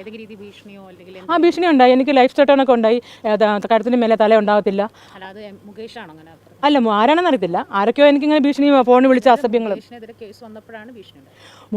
ഏതെങ്കിലും രീതി ഭീഷണിയോ അല്ലെങ്കിൽ ആ ഭീഷണി ഉണ്ടായി. എനിക്ക് ലൈഫ് സ്റ്റേട്ടോണൊക്കെ ഉണ്ടായി. കഴുത്തിന് മേലെ തല ഉണ്ടാകത്തില്ല അല്ലാതെ അങ്ങനെ? അല്ല ആരാണെന്ന് അറിയത്തില്ല. ആരൊക്കെയോ എനിക്കിങ്ങനെ ഭീഷണി ഫോണിൽ വിളിച്ച മുകേഷിനെതിരെ കേസ് വന്നപ്പോഴാണ് ഭീഷണി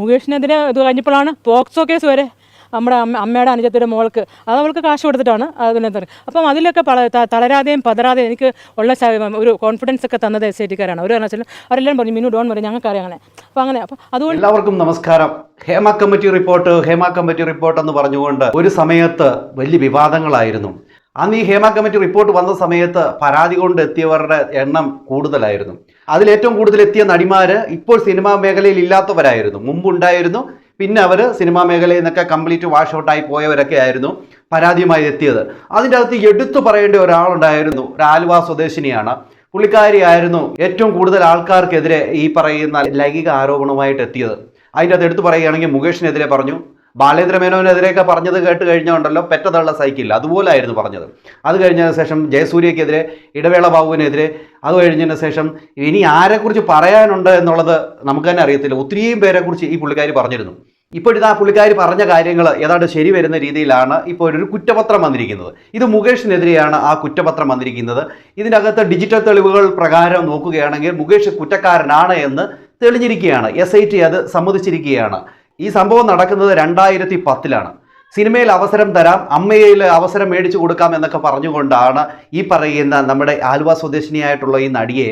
മുകേഷിനെതിരെ ഇത് കഴിഞ്ഞപ്പോഴാണ് പോക്സോ കേസ് വരെ. നമ്മുടെ അമ്മ അമ്മയുടെ അനുജത്തിന്റെ മോൾക്ക്. അത് അവൾക്ക് കാശ് കൊടുത്തിട്ടാണ് അതിനെ അപ്പം അതിലൊക്കെ പല തളരാതെയും പതരാതെയും എനിക്ക് ഉള്ള ഒരു കോൺഫിഡൻസ് ഒക്കെ തന്നത് എസ് ഐ ടിക്കാരാണ് ഒരു കാരണവശാലും അവരെല്ലാം പറഞ്ഞു മിനു ഡോൺ പറയും ഞങ്ങൾക്കറിയാം അങ്ങനെ. അപ്പം അങ്ങനെ അപ്പം അതുകൊണ്ട് എല്ലാവർക്കും നമസ്കാരം. Hema committee report Hema committee report എന്ന് പറഞ്ഞുകൊണ്ട് ഒരു സമയത്ത് വലിയ വിവാദങ്ങളായിരുന്നു. അന്ന് ഈ ഹേമ കമ്മിറ്റി റിപ്പോർട്ട് വന്ന സമയത്ത് പരാതി കൊണ്ട് എത്തിയവരുടെ എണ്ണം കൂടുതലായിരുന്നു. അതിൽ ഏറ്റവും കൂടുതൽ എത്തിയ നടിമാര് ഇപ്പോൾ സിനിമാ മേഖലയിൽ ഇല്ലാത്തവരായിരുന്നു. മുമ്പുണ്ടായിരുന്നു പിന്നെ അവർ സിനിമാ മേഖലയിൽ നിന്നൊക്കെ കംപ്ലീറ്റ് വാഷ് ഔട്ടായി പോയവരൊക്കെ ആയിരുന്നു പരാതിയുമായി എത്തിയത്. അതിന്റെ അകത്ത് എടുത്തു പറയേണ്ട ഒരാളുണ്ടായിരുന്നു ഒരു ആലുവ സ്വദേശിനിയാണ്. പുള്ളിക്കാരിയായിരുന്നു ഏറ്റവും കൂടുതൽ ആൾക്കാർക്കെതിരെ ഈ പറയുന്ന ലൈംഗിക ആരോപണവുമായിട്ട് എത്തിയത്. അതിന്റെ അകത്ത് എടുത്തു പറയുകയാണെങ്കിൽ മുകേഷിനെതിരെ പറഞ്ഞു ബാലേന്ദ്ര മേനോനെതിരെയൊക്കെ പറഞ്ഞത് കേട്ട് കഴിഞ്ഞുണ്ടല്ലോ പെറ്റതള്ള സൈക്കിൾ അതുപോലായിരുന്നു പറഞ്ഞത്. അത് കഴിഞ്ഞതിന് ശേഷം ജയസൂര്യക്കെതിരെ ഇടവേള ബാബുവിനെതിരെ അത് കഴിഞ്ഞതിന് ശേഷം ഇനി ആരെക്കുറിച്ച് പറയാനുണ്ട് എന്നുള്ളത് നമുക്ക് തന്നെ അറിയത്തില്ല. ഒത്തിരിയും പേരെക്കുറിച്ച് ഈ പുള്ളിക്കാരി പറഞ്ഞിരുന്നു. ഇപ്പോഴിതാ പുള്ളിക്കാരി പറഞ്ഞ കാര്യങ്ങൾ ഏതാണ്ട് ശരി വരുന്ന രീതിയിലാണ് ഇപ്പോൾ ഒരു കുറ്റപത്രം വന്നിരിക്കുന്നത്. ഇത് മുകേഷിനെതിരെയാണ് ആ കുറ്റപത്രം വന്നിരിക്കുന്നത്. ഇതിനകത്ത് ഡിജിറ്റൽ തെളിവുകൾ പ്രകാരം നോക്കുകയാണെങ്കിൽ മുകേഷ് കുറ്റക്കാരനാണ് എന്ന് തെളിഞ്ഞിരിക്കുകയാണ്. എസ് ഐ ടി അത് സമ്മതിച്ചിരിക്കുകയാണ്. ഈ സംഭവം നടക്കുന്നത് രണ്ടായിരത്തി പത്തിലാണ് സിനിമയിൽ അവസരം തരാം അമ്മയിൽ അവസരം മേടിച്ചു കൊടുക്കാം എന്നൊക്കെ പറഞ്ഞുകൊണ്ടാണ് ഈ പറയുന്ന നമ്മുടെ ആലുവ സ്വദേശിനിയായിട്ടുള്ള ഈ നടിയെ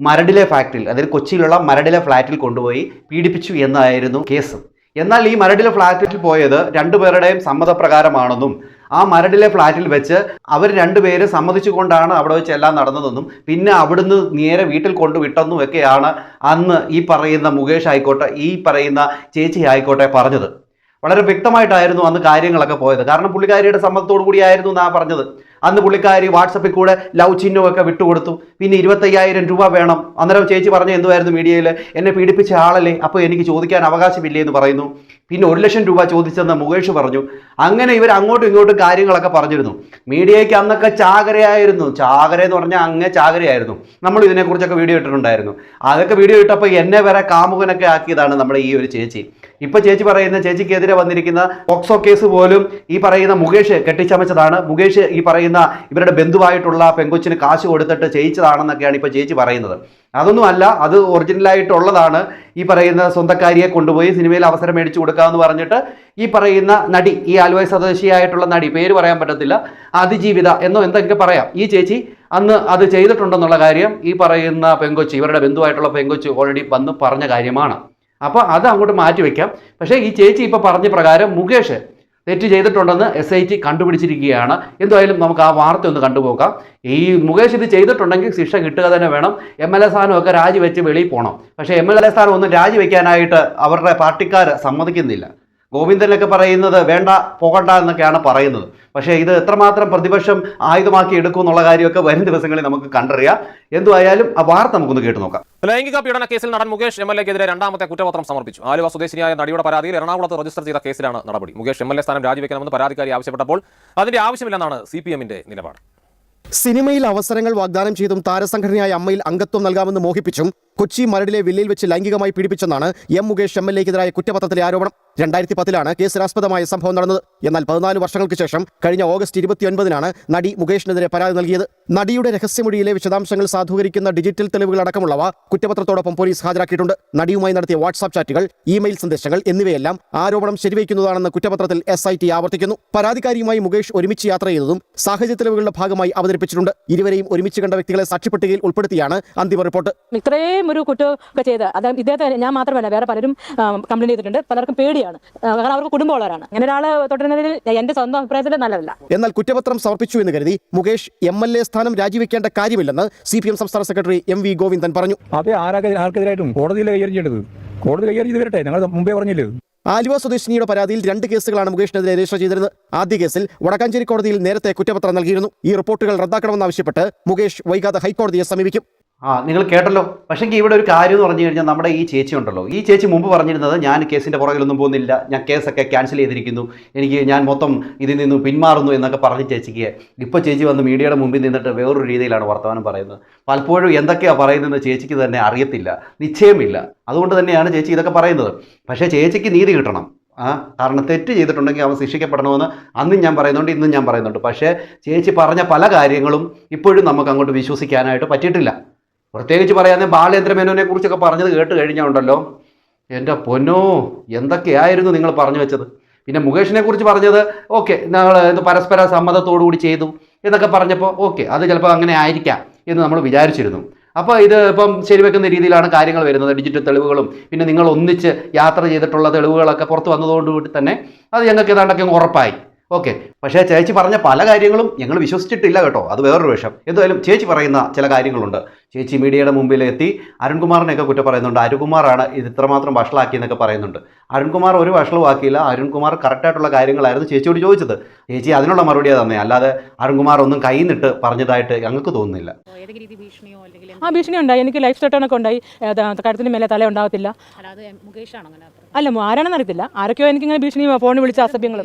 മരടിലെ ഫാക്ടറിയിൽ അതായത് കൊച്ചിയിലുള്ള മരടിലെ ഫ്ലാറ്റിൽ കൊണ്ടുപോയി പീഡിപ്പിച്ചു എന്നായിരുന്നു കേസ്. എന്നാൽ ഈ മരടിലെ ഫ്ലാറ്റിൽ പോയത് രണ്ടുപേരുടെയും സമ്മതപ്രകാരമാണെന്നും ആ മരടിലെ ഫ്ലാറ്റിൽ വെച്ച് അവർ രണ്ടുപേര് സമ്മതിച്ചുകൊണ്ടാണ് അവിടെ വെച്ച് എല്ലാം നടന്നതെന്നും പിന്നെ അവിടുന്ന് നേരെ വീട്ടിൽ കൊണ്ടുവിട്ടെന്നും ഒക്കെയാണ് അന്ന് ഈ പറയുന്ന മുകേഷ് ആയിക്കോട്ടെ ഈ പറയുന്ന ചേച്ചി ആയിക്കോട്ടെ പറഞ്ഞത്. വളരെ വ്യക്തമായിട്ടായിരുന്നു അന്ന് കാര്യങ്ങളൊക്കെ പോയത്. കാരണം പുള്ളിക്കാരിയുടെ സമ്മതത്തോടു കൂടിയായിരുന്നു എന്നാ പറഞ്ഞത്. അന്ന് പുള്ളിക്കാരി വാട്സപ്പിൽ കൂടെ ലവ് ചിഹ്നമൊക്കെ വിട്ടുകൊടുത്തു. പിന്നെ ഇരുപത്തയ്യായിരം രൂപ വേണം. അന്നേരം ചേച്ചി പറഞ്ഞ എന്തുമായിരുന്നു മീഡിയയിൽ എന്നെ പീഡിപ്പിച്ച ആളല്ലേ? അപ്പോൾ എനിക്ക് ചോദിക്കാൻ അവകാശമില്ലേ? എന്ന് പറയുന്നു. പിന്നെ ഒരു ലക്ഷം രൂപ ചോദിച്ചെന്ന് മുകേഷ് പറഞ്ഞു. അങ്ങനെ ഇവർ അങ്ങോട്ടും ഇങ്ങോട്ടും കാര്യങ്ങളൊക്കെ പറഞ്ഞിരുന്നു. മീഡിയയ്ക്ക് അന്നൊക്കെ ചാകരയായിരുന്നു. ചാകര എന്ന് പറഞ്ഞാൽ അങ്ങേ ചാകരയായിരുന്നു. നമ്മൾ ഇതിനെക്കുറിച്ചൊക്കെ വീഡിയോ ഇട്ടിട്ടുണ്ടായിരുന്നു. അതൊക്കെ വീഡിയോ ഇട്ടപ്പോൾ എന്നെ വരെ കാമുകനൊക്കെ ആക്കിയതാണ് നമ്മുടെ ഈ ഒരു ചേച്ചി. ഇപ്പൊ ചേച്ചി പറയുന്ന ചേച്ചിക്കെതിരെ വന്നിരിക്കുന്ന പോക്സോ കേസ് പോലും ഈ പറയുന്ന മുകേഷ് കെട്ടിച്ചമച്ചതാണ്. മുകേഷ് ഈ പറയുന്ന ഇവരുടെ ബന്ധുവായിട്ടുള്ള പെങ്കൊച്ചിന് കാശ് കൊടുത്തിട്ട് ചെയ്യിച്ചതാണെന്നൊക്കെയാണ് ഇപ്പൊ ചേച്ചി പറയുന്നത്. അതൊന്നും അല്ല അത് ഒറിജിനലായിട്ടുള്ളതാണ് ഈ പറയുന്ന സ്വന്തക്കാരിയെ കൊണ്ടുപോയി സിനിമയിൽ അവസരം മേടിച്ചു കൊടുക്കാമെന്ന് പറഞ്ഞിട്ട് ഈ പറയുന്ന നടി ഈ ആലുവ സ്വദേശിയായിട്ടുള്ള നടി പേര് പറയാൻ പറ്റത്തില്ല അതിജീവിത എന്നോ എന്തൊക്കെ പറയാം. ഈ ചേച്ചി അന്ന് അത് ചെയ്തിട്ടുണ്ടെന്നുള്ള കാര്യം ഈ പറയുന്ന പെങ്കൊച്ചി ഇവരുടെ ബന്ധുവായിട്ടുള്ള പെങ്കൊച്ചി ഓൾറെഡി വന്ന് പറഞ്ഞ കാര്യമാണ്. അപ്പോൾ അത് അങ്ങോട്ട് മാറ്റി വെക്കാം പക്ഷേ ഈ ചേച്ചി ഇപ്പോൾ പറഞ്ഞ പ്രകാരം മുകേഷ് തെറ്റ് ചെയ്തിട്ടുണ്ടെന്ന് എസ് ഐ ടി കണ്ടുപിടിച്ചിരിക്കുകയാണ്. എന്തായാലും നമുക്ക് ആ വാർത്ത ഒന്ന് കണ്ടുപോകാം ഈ മുകേഷ് ഇത് ചെയ്തിട്ടുണ്ടെങ്കിൽ ശിക്ഷ കിട്ടുക തന്നെ വേണം. എം എൽ എ സ്ഥാനമൊക്കെ രാജിവെച്ച് വെളിയിൽ പോകണം പക്ഷേ എം എൽ എ സ്ഥാനം ഒന്നും രാജിവെക്കാനായിട്ട് അവരുടെ പാർട്ടിക്കാർ സമ്മതിക്കുന്നില്ല. ഗോവിന്ദനൊക്കെ പറയുന്നത് വേണ്ട പോകണ്ട എന്നൊക്കെയാണ് പറയുന്നത്. പക്ഷേ ഇത് എത്രമാത്രം പ്രതിപക്ഷം ആയുധമാക്കി എടുക്കും എന്നുള്ള കാര്യമൊക്കെ വരും ദിവസങ്ങളിൽ നമുക്ക് കണ്ടറിയാം. എന്തുവായാലും ആ വാർത്ത നമുക്കൊന്ന് കേട്ട് നോക്കാം. ലൈംഗിക പീഡന കേസിൽ നടൻ മുകേഷ് എം എൽ എക്കെതിരെ രണ്ടാമത്തെ കുറ്റപത്രം സമർപ്പിച്ചു. ആലുവ സ്വദേശിയായ നടിയുടെ പരാതിയിൽ എറണാകുളത്ത് രജിസ്റ്റർ ചെയ്ത കേസിലാണ് നടപടി. മുകേഷ് എം എൽ എ സ്ഥാനം രാജിവെക്കണമെന്ന് പരാതിക്കാരി ആവശ്യപ്പെട്ടപ്പോൾ അതിന്റെ ആവശ്യമില്ലെന്നാണ് സി പി എമ്മിന്റെ നിലപാട്. സിനിമയിൽ അവസരങ്ങൾ വാഗ്ദാനം ചെയ്തും താരസംഘടനയായ അമ്മയിൽ അംഗത്വം നൽകാമെന്ന് മോഹിപ്പിച്ചും കൊച്ചി മരടിലെ വില്ലയിൽ വെച്ച് ലൈംഗികമായി പീഡിപ്പിച്ചെന്നാണ് എം മുകേഷ് എം എൽ എക്കെതിരായ കുറ്റപത്രത്തിലെ ആരോപണം. രണ്ടായിരത്തി പത്തിലാണ് കേസിനാസ്പദമായ സംഭവം നടന്നത്. എന്നാൽ പതിനാല് വർഷങ്ങൾക്ക് ശേഷം കഴിഞ്ഞ ഓഗസ്റ്റ് ഇരുപത്തിയൊൻപതിനാണ് നടി മുകേഷിനെതിരെ പരാതി നൽകിയത്. നടിയുടെ രഹസ്യമൊഴിയിലെ വിശദാംശങ്ങൾ സാധൂകരിക്കുന്ന ഡിജിറ്റൽ തെളിവുകൾ അടക്കമുള്ളവ കുറ്റപത്രത്തോടൊപ്പം പോലീസ് ഹാജരാക്കിയിട്ടുണ്ട്. നടിയുമായി നടത്തിയ വാട്സാപ്പ് ചാറ്റുകൾ ഇമെയിൽ സന്ദേശങ്ങൾ എന്നിവയെല്ലാം ആരോപണം ശരിവയ്ക്കുന്നതാണെന്ന് കുറ്റപത്രത്തിൽ എസ് ആവർത്തിക്കുന്നു. പരാതിക്കാരിയുമായി മുകേഷ് ഒരുമിച്ച് യാത്ര ചെയ്തതും സാഹചര്യ തെളിവുകളുടെ ഭാഗമായി അവതരിപ്പിച്ചിട്ടുണ്ട്. ഇരുവരെയും ഒരുമിച്ച് കണ്ട വ്യക്തികളെ സാക്ഷ്യപ്പെട്ടികയിൽ ഉൾപ്പെടുത്തിയാണ് അന്തിമ റിപ്പോർട്ട്. ഇത്രയും ഒരു കുറ്റമൊക്കെ ചെയ്ത് അത് ഇദ്ദേഹത്തെ ഞാൻ മാത്രമല്ല വേറെ പലരും കംപ്ലൈന്റ് ചെയ്തിട്ടുണ്ട്. പലർക്കും പേടിയാണ്. ആ, കാരണം അവർക്ക് കുടുംബമുള്ളവരാണ്. അങ്ങനെ ഒരാൾ തുടരുന്നതിൽ എന്റെ സ്വന്തം അഭിപ്രായത്തിൽ നല്ലതല്ല. എന്നാൽ കുറ്റപത്രം സമർപ്പിച്ചു എന്ന് കരുതി മുകേഷ് എം എൽ എ സ്ഥാനം രാജിവെക്കേണ്ട കാര്യമില്ലെന്ന് സി പി എം സംസ്ഥാന സെക്രട്ടറി എം വി ഗോവിന്ദൻ പറഞ്ഞു. അതെ ആരാക്കെ ആർക്കെതിരായിട്ടും കോടതിയിൽ കൈകാര്യം ചെയ്യേണ്ടത്? കോടതി കൈകാര്യം ചെയ്ത് വരട്ടെ ഞങ്ങൾ മുമ്പേ പറഞ്ഞില്ലേ? ആലുവ സ്വദേശിനിയുടെ പരാതിയിൽ രണ്ട് കേസുകളാണ് മുകേഷിനെതിരെ രജിസ്റ്റർ ചെയ്തിരുന്നത്. ആദ്യ കേസിൽ വടക്കാഞ്ചേരി കോടതിയിൽ നേരത്തെ കുറ്റപത്രം നൽകിയിരുന്നു. ഈ റിപ്പോർട്ടുകൾ റദ്ദാക്കണമെന്നാവശ്യപ്പെട്ട് മുകേഷ് വൈകാതെ ഹൈക്കോടതിയെ സമീപിക്കും. ആ നിങ്ങൾ കേട്ടല്ലോ. പക്ഷെങ്കിൽ ഇവിടെ ഒരു കാര്യം എന്ന് പറഞ്ഞു കഴിഞ്ഞാൽ നമ്മുടെ ഈ ചേച്ചി ഉണ്ടല്ലോ. ഈ ചേച്ചി മുമ്പ് പറഞ്ഞിരുന്നത് ഞാൻ കേസിന്റെ പുറകിലൊന്നും പോകുന്നില്ല. ഞാൻ കേസൊക്കെ ക്യാൻസൽ ചെയ്തിരിക്കുന്നു. എനിക്ക് ഞാൻ മൊത്തം ഇതിൽ നിന്ന് പിന്മാറുന്നു എന്നൊക്കെ പറഞ്ഞ് ചേച്ചിക്ക്. ഇപ്പോൾ ചേച്ചി വന്ന് മീഡിയയുടെ മുമ്പിൽ നിന്നിട്ട് വേറൊരു രീതിയിലാണ് വർത്തമാനം പറയുന്നത്. പലപ്പോഴും എന്തൊക്കെയാണ് പറയുന്നതെന്ന് ചേച്ചിക്ക് തന്നെ അറിയത്തില്ല. നിശ്ചയമില്ല. അതുകൊണ്ട് തന്നെയാണ് ചേച്ചി ഇതൊക്കെ പറയുന്നത്. പക്ഷേ ചേച്ചിക്ക് നീതി കിട്ടണം. ആ കാരണം തെറ്റ് ചെയ്തിട്ടുണ്ടെങ്കിൽ അവൻ ശിക്ഷിക്കപ്പെടണമെന്ന് അന്നും ഞാൻ പറയുന്നുണ്ട് ഇന്നും ഞാൻ പറയുന്നുണ്ട്. പക്ഷേ ചേച്ചി പറഞ്ഞ പല കാര്യങ്ങളും ഇപ്പോഴും നമുക്ക് അങ്ങോട്ട് വിശ്വസിക്കാനായിട്ട് പറ്റിയിട്ടില്ല. പ്രത്യേകിച്ച് പറയാതെ ബാലേന്ദ്ര മേനോനെ കുറിച്ചൊക്കെ പറഞ്ഞത് കേട്ട് കഴിഞ്ഞുണ്ടല്ലോ എന്റെ പൊന്നോ എന്തൊക്കെയായിരുന്നു നിങ്ങൾ പറഞ്ഞു വെച്ചത്? പിന്നെ മുകേഷിനെ കുറിച്ച് പറഞ്ഞത് ഓക്കെ ഞങ്ങൾ ഇത് പരസ്പര സമ്മതത്തോടു കൂടി ചെയ്തു എന്നൊക്കെ പറഞ്ഞപ്പോൾ ഓക്കെ അത് ചിലപ്പോൾ അങ്ങനെ ആയിരിക്കാം എന്ന് നമ്മൾ വിചാരിച്ചിരുന്നു. അപ്പോൾ ഇത് ഇപ്പം ശരിവെക്കുന്ന രീതിയിലാണ് കാര്യങ്ങൾ വരുന്നത്. ഡിജിറ്റൽ തെളിവുകളും പിന്നെ നിങ്ങൾ ഒന്നിച്ച് യാത്ര ചെയ്തിട്ടുള്ള തെളിവുകളൊക്കെ പുറത്ത് വന്നതുകൊണ്ട് തന്നെ അത് ഞങ്ങൾക്ക് ഏതാണ്ടൊക്കെ ഉറപ്പായി. ഓക്കെ. പക്ഷേ ചേച്ചി പറഞ്ഞ പല കാര്യങ്ങളും ഞങ്ങൾ വിശ്വസിച്ചിട്ടില്ല കേട്ടോ. അത് വേറൊരു വിഷം എന്തായാലും ചേച്ചി പറയുന്ന ചില കാര്യങ്ങളുണ്ട്. ചേച്ചി മീഡിയയുടെ മുമ്പിൽ എത്തി അരുൺകുമാറിനെയൊക്കെ കുറ്റം പറയുന്നുണ്ട്. അരുൺകുമാറാണ് ഇത് ഇത്രമാത്രം വഷളാക്കി എന്നൊക്കെ പറയുന്നുണ്ട്. അരുൺകുമാർ ഒരു വഷളവും ആക്കിയില്ല. അരുൺകുമാർ കറക്റ്റായിട്ടുള്ള കാര്യങ്ങളായിരുന്നു ചേച്ചിയോട് ചോദിച്ചത്. ചേച്ചി അതിനുള്ള മറുപടിയാണ് തന്നെ. അല്ലാതെ അരുൺകുമാർ ഒന്നും കൈ നിട്ട് പറഞ്ഞതായിട്ട് ഞങ്ങൾക്ക് തോന്നുന്നില്ല. ആ ഭീഷണി ഉണ്ടായി. എനിക്ക് ലൈഫ് സ്റ്റോട്ടൊക്കെ ഉണ്ടായി. കഴുത്തിന് മേലെ തല ഉണ്ടാകത്തില്ല അല്ലാതെ മുകേഷാണോ അങ്ങനെ അത്ര? അല്ല ആരാണെന്ന് അറിയത്തില്ല. ആരൊക്കെയോ എനിക്കിങ്ങനെ ഭീഷണി ഫോണിൽ വിളിച്ച അസഭ്യങ്ങൾ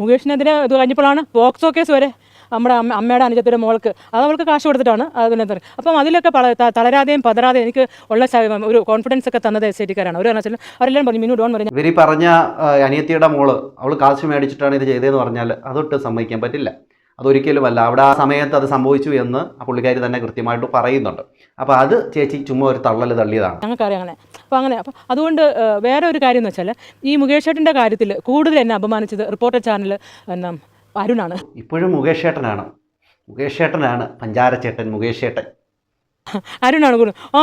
മുകേഷിനെതിരെ ഇത് കഴിഞ്ഞപ്പോഴാണ് പോക്സോ കേസ് വരെ. നമ്മുടെ അമ്മ അമ്മയുടെ അനുജത്തിന്റെ മോൾക്ക്. അത് അവൾക്ക് കാശ് കൊടുത്തിട്ടാണ് അതിനെ തരുന്നത് അപ്പം അതിലൊക്കെ പല തളരാതെയും പതരാതെയും എനിക്ക് ഉള്ള ഒരു കോൺഫിഡൻസ് ഒക്കെ തന്നത് എസ് ഐ ടിക്കാരാണ് ഒരു കാരണവശാലും അവരെല്ലാം പറഞ്ഞു മിനു ഡോൺ പറഞ്ഞു ഇവർ പറഞ്ഞ അനിയത്തിയുടെ മോൾ അവൾ കാശ് മേടിച്ചിട്ടാണ് ഇത് ചെയ്തതെന്ന് പറഞ്ഞാൽ അതൊട്ട് സമ്മതിക്കാൻ പറ്റില്ല. അതൊരിക്കലുമല്ല. അവിടെ ആ സമയത്ത് അത് സംഭവിച്ചു എന്ന് ആ പുള്ളിക്കാരി തന്നെ കൃത്യമായിട്ട് പറയുന്നുണ്ട്. അപ്പോൾ അത് ചേച്ചി ചുമ്മാ ഒരു തള്ളൽ തള്ളിയതാണ്. ഞങ്ങൾക്കറിയാം അങ്ങനെ. അപ്പോൾ അങ്ങനെ അപ്പോൾ അതുകൊണ്ട് വേറെ ഒരു കാര്യം എന്ന് വെച്ചാൽ ഈ മുകേഷ് ചേട്ടന്റെ കാര്യത്തിൽ കൂടുതൽ എന്നെ അപമാനിച്ചത് റിപ്പോർട്ടർ ചാനൽ എന്നാ അരുണാണ് ഇപ്പോഴും മുകേഷ് ചേട്ടനാണ് മുകേഷ് ചേട്ടനാണ് പഞ്ചാര ചേട്ടൻ മുകേഷ് ചേട്ടൻ അരുണാണ് കൂടുതൽ ആ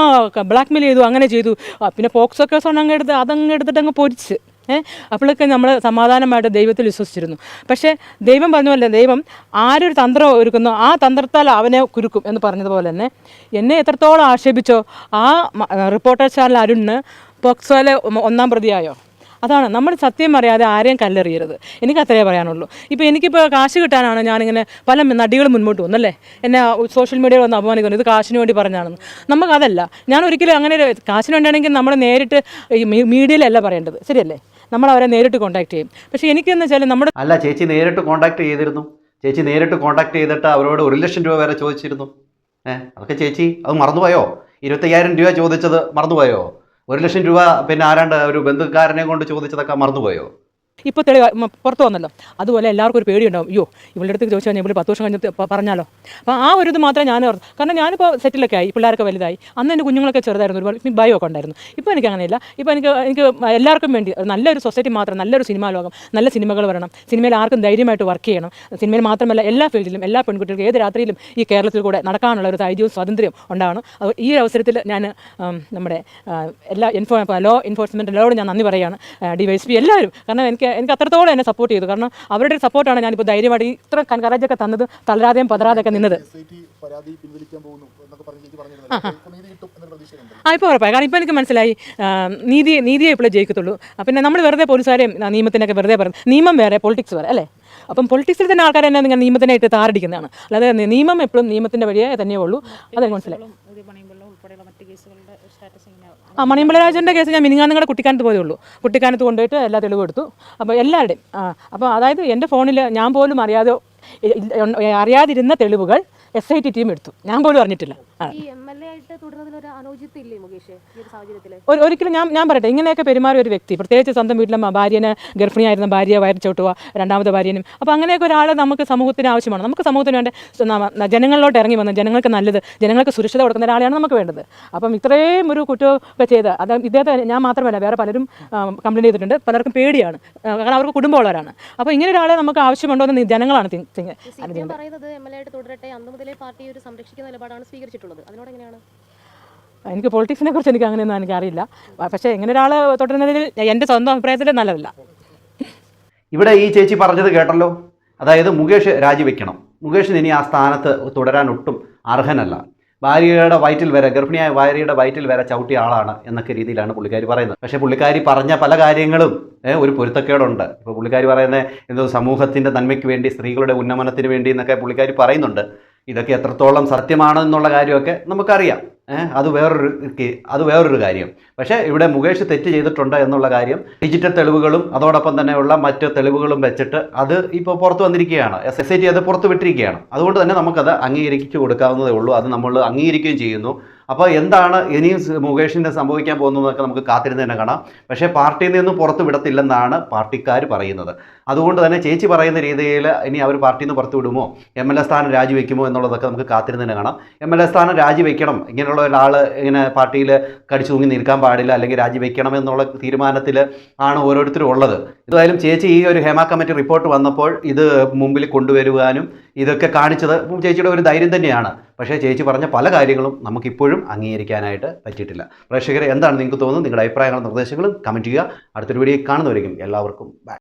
ബ്ലാക്ക് മെയിൽ ചെയ്തു അങ്ങനെ ചെയ്തു. പിന്നെ പോക്സോ കേസ് അങ്ങ് എടുത്ത് അതങ്ങ് എടുത്തിട്ട് അങ്ങ് പൊരിച്ച്. ഏഹ് അപ്പോഴൊക്കെ നമ്മൾ സമാധാനമായിട്ട് ദൈവത്തിൽ വിശ്വസിച്ചിരുന്നു. പക്ഷേ ദൈവം പറഞ്ഞ പോലെ ദൈവം ആരൊരു തന്ത്രം ഒരുക്കുന്നു ആ തന്ത്രത്താൽ അവനെ കുരുക്കും എന്ന് പറഞ്ഞതുപോലെ തന്നെ എന്നെ എത്രത്തോളം ആക്ഷേപിച്ചോ ആ റിപ്പോർട്ടർ ചാനൽ അരുണിന് പോക്സോയിലെ ഒന്നാം പ്രതിയായോ? അതാണ്. നമ്മൾ സത്യം പറയാതെ ആരെയും കല്ലെറിയരുത്. എനിക്ക് അത്രേ പറയാനുള്ളൂ. ഇപ്പോൾ എനിക്കിപ്പോൾ കാശ് കിട്ടാനാണ് ഞാനിങ്ങനെ പല നടികളും മുൻപോട്ട് വന്നല്ലേ എന്നെ സോഷ്യൽ മീഡിയയിൽ വന്ന് അപമാനിക്കുന്നു. ഇത് കാശിന് വേണ്ടി പറഞ്ഞാണെന്ന്. നമുക്കതല്ല. ഞാൻ ഒരിക്കലും അങ്ങനെ കാശിന് വേണ്ടിയാണെങ്കിൽ നമ്മൾ നേരിട്ട് മീഡിയയിലല്ല പറയേണ്ടത്. ശരിയല്ലേ? നമ്മൾ അവരെ നേരിട്ട് കോൺടാക്ട് ചെയ്യും. പക്ഷേ എനിക്കെന്ന് വെച്ചാൽ നമ്മുടെ അല്ല ചേച്ചി നേരിട്ട് കോൺടാക്ട് ചെയ്തിരുന്നു. ചേച്ചി നേരിട്ട് കോൺടാക്ട് ചെയ്തിട്ട് അവരോട് ഒരു ലക്ഷം രൂപ വരെ ചോദിച്ചിരുന്നു. ഏഹ് അതൊക്കെ ചേച്ചി അത് മറന്നുപോയോ? ഇരുപത്തയ്യായിരം രൂപ ചോദിച്ചത് മറന്നുപോയോ? ഒരു ലക്ഷം രൂപ പിന്നെ ആരാണ്ട് ഒരു ബന്ധുക്കാരനെ കൊണ്ട് ചോദിച്ചതൊക്കെ മറന്നുപോയോ? ഇപ്പോൾ തെളിവ് പുറത്ത് വന്നല്ലോ. അതുപോലെ എല്ലാവർക്കും ഒരു പേടിയുണ്ടാവും. അയ്യോ ഇവളുടെ അടുത്ത് ചോദിച്ചു കഴിഞ്ഞാൽ ഇവൾ പത്ത് വർഷം കഴിഞ്ഞിട്ട് പറഞ്ഞാലോ? അപ്പോൾ ആ ഒരു ഇത് മാത്രമേ ഞാൻ ഓർത്തു. കാരണം ഞാനിപ്പോൾ സെറ്റിലൊക്കെ ആയി പിള്ളേരൊക്കെ വലുതായി. അന്ന് എന്റെ കുഞ്ഞുങ്ങളൊക്കെ ചെറുതായിരുന്നു ഒരുപാട് ഭയം ഭയമൊക്കെ ഉണ്ടായിരുന്നു. ഇപ്പോൾ എനിക്ക് അങ്ങനെയില്ല. ഇപ്പോൾ എനിക്ക് എനിക്ക് എല്ലാവർക്കും വേണ്ടി നല്ലൊരു സൊസൈറ്റി മാത്രം നല്ലൊരു സിനിമാ ലോകം നല്ല സിനിമകൾ വരണം. സിനിമയിൽ ആർക്കും ധൈര്യമായിട്ട് വർക്ക് ചെയ്യണം. സിനിമയിൽ മാത്രമല്ല എല്ലാ ഫീൽഡിലും എല്ലാ പെൺകുട്ടികൾക്കും ഏത് രാത്രിയിലും ഈ കേരളത്തിൽ കൂടെ നടക്കാനുള്ള ഒരു ധൈര്യവും സ്വാതന്ത്ര്യവും ഉണ്ടാവണം. ഈ അവസരത്തിൽ ഞാൻ നമ്മുടെ എല്ലാ എൻഫോ ലോ എൻഫോഴ്സ്മെന്റ് ലോട് ഞാൻ നന്ദി പറയുകയാണ് ഡി വൈ എല്ലാവരും. കാരണം എനിക്ക് എനിക്ക് എനിക്ക് അത്രത്തോളം എന്നെ സപ്പോർട്ട് ചെയ്തു. കാരണം അവരുടെ സപ്പോർട്ടാണ് ഞാനിപ്പോൾ ധൈര്യമായി ഇത്ര കറേജൊക്കെ തന്നത് തളരാതെയും പതരാതെയൊക്കെ നിന്നത്. ആ ഇപ്പോൾ ഉറപ്പായി. കാരണം ഇപ്പോൾ എനിക്ക് മനസ്സിലായി നീതി നീതിയെ ഇപ്പോഴേ ജയിക്കത്തുള്ളൂ. പിന്നെ നമ്മൾ വെറുതെ പോലീസുകാരെയും നിയമത്തിനൊക്കെ വെറുതെ പറയും. നിയമം വേറെ പൊളിറ്റിക്സ് വേറെ അല്ലേ? അപ്പം പൊളിറ്റിക്സിൽ തന്നെ ആൾക്കാർ എന്നെ നിങ്ങൾ നിയമത്തിനെ ഇട്ട് താറടിക്കുന്നതാണ് അല്ലാതെ നിയമം എപ്പോഴും നിയമത്തിന്റെ വഴിയേ തന്നെയേ ഉള്ളൂ. അതെനിക്ക് മനസ്സിലായി ഇത് പണിയുമ്പോഴും ഉൾപ്പെടെയുള്ള മറ്റ് കേസുകളുടെ സ്റ്റാറ്റസ് ഇങ്ങനെ ആ മണിയമ്പലരാജന്റെ കേസ് ഞാൻ മിനിങ്ങാൻ നിങ്ങളുടെ കുട്ടിക്കാനത്ത് പോയേ ഉള്ളൂ. കുട്ടിക്കാനത്ത് കൊണ്ടുപോയിട്ട് എല്ലാ തെളിവും എടുത്തു. അപ്പോൾ എല്ലാവരുടെയും ആ അപ്പോൾ അതായത് എന്റെ ഫോണിൽ ഞാൻ പോലും അറിയാതെ അറിയാതിരുന്ന തെളിവുകൾ എസ് ഐ ടി ടീം എടുത്തു. ഞാൻ പോലും അറിഞ്ഞിട്ടില്ല. ഒരിക്കലും ഞാൻ ഞാൻ പറയട്ടെ ഇങ്ങനെയൊക്കെ പെരുമാറിയ ഒരു വ്യക്തി പ്രത്യേകിച്ച് സ്വന്തം വീട്ടിലെ ഭാര്യനെ ഗർഭിണിയായിരുന്ന ഭാര്യയെ വയറിച്ചോട്ടുക രണ്ടാമത്തെ ഭാര്യനും അപ്പോൾ അങ്ങനെയൊക്കെ ഒരാളെ നമുക്ക് സമൂഹത്തിന് ആവശ്യമാണ്. നമുക്ക് സമൂഹത്തിന് വേണ്ട ജനങ്ങളിലോട്ട് ഇറങ്ങി വന്ന് ജനങ്ങൾക്ക് നല്ലത് ജനങ്ങൾക്ക് സുരക്ഷിത കൊടുക്കുന്ന ഒരാളെയാണ് നമുക്ക് വേണ്ടത്. അപ്പം ഇത്രയും ഒരു കുറ്റമൊക്കെ ചെയ്ത് അത് ഇദ്ദേഹത്തെ ഞാൻ മാത്രമല്ല വേറെ പലരും കംപ്ലൈന്റ് ചെയ്തിട്ടുണ്ട്. പലർക്കും പേടിയാണ് കാരണം അവർക്ക് കുടുംബമുള്ളവരാണ്. അപ്പോൾ ഇങ്ങനെ ഒരാളെ നമുക്ക് ആവശ്യമുണ്ടോ എന്ന് ജനങ്ങളാണ് പറയുന്നത് എം എൽ എ ആയിട്ട് തുടരട്ടെ അന്ന് മുതലേ പാർട്ടി ഒരു സംരക്ഷിക്കുന്ന നിലപാടാണ് സ്വീകരിച്ചിട്ടുള്ളത്. അതിനോട് എങ്ങനെയാണ് എനിക്ക് പൊളിറ്റിക്സിനെ കുറിച്ച് എനിക്ക് അങ്ങനെയൊന്നും എനിക്കറിയില്ല. പക്ഷേ എങ്ങനെ ഒരാൾ തുടരുന്നതിൽ എന്റെ സ്വന്തം അഭിപ്രായത്തിൽ നല്ലതല്ല. ഇവിടെ ഈ ചേച്ചി പറഞ്ഞത് കേട്ടല്ലോ. അതായത് മുകേഷ് രാജിവെക്കണം. മുകേഷിന് ഇനി ആ സ്ഥാനത്ത് തുടരാൻ ഒട്ടും അർഹനല്ല. ഭാര്യയുടെ വയറ്റിൽ വരെ ഗർഭിണിയായ ഭാര്യയുടെ വയറ്റിൽ വരെ ചവിട്ടിയ ആളാണ് എന്നൊക്കെ രീതിയിലാണ് പുള്ളിക്കാരി പറയുന്നത്. പക്ഷേ പുള്ളിക്കാരി പറഞ്ഞ പല കാര്യങ്ങളും ഒരു പൊരുത്തക്കേടുണ്ട്. ഇപ്പോൾ പുള്ളിക്കാരി പറയുന്നത് എന്തോ സമൂഹത്തിന്റെ നന്മയ്ക്ക് വേണ്ടി സ്ത്രീകളുടെ ഉന്നമനത്തിന് വേണ്ടി എന്നൊക്കെ പുള്ളിക്കാരി പറയുന്നുണ്ട്. ഇതൊക്കെ എത്രത്തോളം സത്യമാണെന്നുള്ള കാര്യമൊക്കെ നമുക്കറിയാം. അത് വേറൊരു അത് വേറൊരു കാര്യം. പക്ഷേ ഇവിടെ മുകേഷ് തെറ്റ് ചെയ്തിട്ടുണ്ട് എന്നുള്ള കാര്യം ഡിജിറ്റൽ തെളിവുകളും അതോടൊപ്പം തന്നെയുള്ള മറ്റ് തെളിവുകളും വെച്ചിട്ട് അത് ഇപ്പോൾ പുറത്തു വന്നിരിക്കുകയാണ്. എസ് എസ് ഐ ടി അത് പുറത്ത് വിട്ടിരിക്കുകയാണ്. അതുകൊണ്ട് തന്നെ നമുക്കത് അംഗീകരിച്ചു കൊടുക്കാവുന്നതേ ഉള്ളൂ. അത് നമ്മൾ അംഗീകരിക്കുകയും ചെയ്യുന്നു. അപ്പോൾ എന്താണ് ഇനിയും മുകേഷിന്റെ സംഭവിക്കാൻ പോകുന്നതെന്നൊക്കെ നമുക്ക് കാത്തിരുന്ന് തന്നെ കാണാം. പക്ഷേ പാർട്ടിയിൽ നിന്ന് പുറത്ത് വിടത്തില്ലെന്നാണ് പാർട്ടിക്കാർ പറയുന്നത്. അതുകൊണ്ട് തന്നെ ചേച്ചി പറയുന്ന രീതിയിൽ ഇനി അവർ പാർട്ടിയിൽ നിന്ന് പുറത്ത് വിടുമോ? എം എൽ എ സ്ഥാനം രാജിവെക്കുമോ എന്നുള്ളതൊക്കെ നമുക്ക് കാത്തിരുന്ന് തന്നെ കാണാം. എം എൽ എ സ്ഥാനം രാജിവെക്കണം. ഇങ്ങനെയുള്ള ഒരാൾ ഇങ്ങനെ പാർട്ടിയിൽ കടിച്ചു തൂങ്ങി നിൽക്കാൻ പാടില്ല അല്ലെങ്കിൽ രാജിവെക്കണം എന്നുള്ള തീരുമാനത്തിൽ ആണ് ഓരോരുത്തരും ഉള്ളത്. എന്തായാലും ചേച്ചി ഈ ഒരു ഹേമ കമ്മിറ്റി റിപ്പോർട്ട് വന്നപ്പോൾ ഇത് മുമ്പിൽ കൊണ്ടുവരുവാനും ഇതൊക്കെ കാണിച്ചത് ചേച്ചിയുടെ ഒരു ധൈര്യം തന്നെയാണ്. പക്ഷേ ചേച്ചി പറഞ്ഞ പല കാര്യങ്ങളും നമുക്കിപ്പോഴും അംഗീകരിക്കാനായിട്ട് പറ്റിയിട്ടില്ല. പ്രേക്ഷകരെ എന്താണ് നിങ്ങൾക്ക് തോന്നുന്നത്? നിങ്ങളുടെ അഭിപ്രായങ്ങളും നിർദ്ദേശങ്ങളും കമന്റ് ചെയ്യുക. അടുത്തൊരു വീഡിയോ കാണുന്നവരേക്കും എല്ലാവർക്കും ബൈ